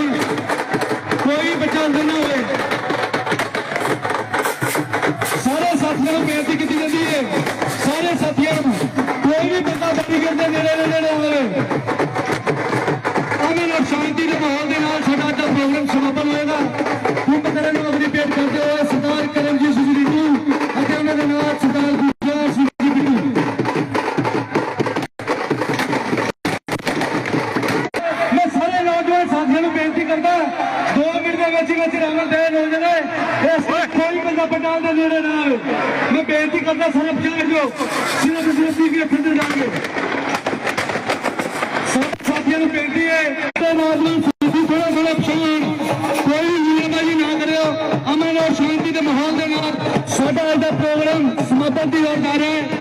ਤੋਂ ਕੋਈ ਬੱਚਾ ਅੰਦਰ ਨਾ ਹੋਵੇ ਸਾਰੇ ਸਾਥੀਆਂ ਨੂੰ ਬੇਨਤੀ ਕੀਤੀ ਜਾਂਦੀ ਹੈ। ਸਾਰੇ ਸਾਥੀਆਂ ਨੂੰ ਕੋਈ ਵੀ ਬੰਦਾ ਕਾਰੀਗਰ ਦੇ ਨੇੜੇ ਦੇ ਨੇੜੇ ਨੇ ਅਮਨ ਔਰ ਸ਼ਾਂਤੀ ਦੇ ਮਾਹੌਲ ਦੇ ਨਾਲ ਸਾਡਾ ਅੱਜ ਪ੍ਰੋਗਰਾਮ ਸਮਾਪਨ ਹੋਏਗਾ, ਹੁਣ ਕਰਨ ਨੂੰ ਕਰਦਾ। 2 ਮਿੰਟ ਦੇ ਵਿੱਚ ਵਿੱਚ ਰਮਨ ਦੇ ਹੋ ਜਾਵੇ। ਇਸ ਕੋਈ ਬੰਦਾ ਪੰਡਾਲ ਦੇ ਨੇੜੇ ਨਾ ਆਵੇ। ਮੈਂ ਬੇਨਤੀ ਕਰਦਾ ਸਾਰੇ ਪਿਛਲੇ ਜੋ ਸਿਰਫ ਤੁਸੀਂ ਵੀ ਅੱਖਰ ਦੇ ਜਾਣਗੇ। ਸਾਥੀਆਂ ਨੂੰ ਬੇਨਤੀ ਹੈ ਤੇ ਨੌਜਵਾਨ ਸਾਥੀ ਥੋੜਾ ਥੋੜਾ ਪਛਾਣ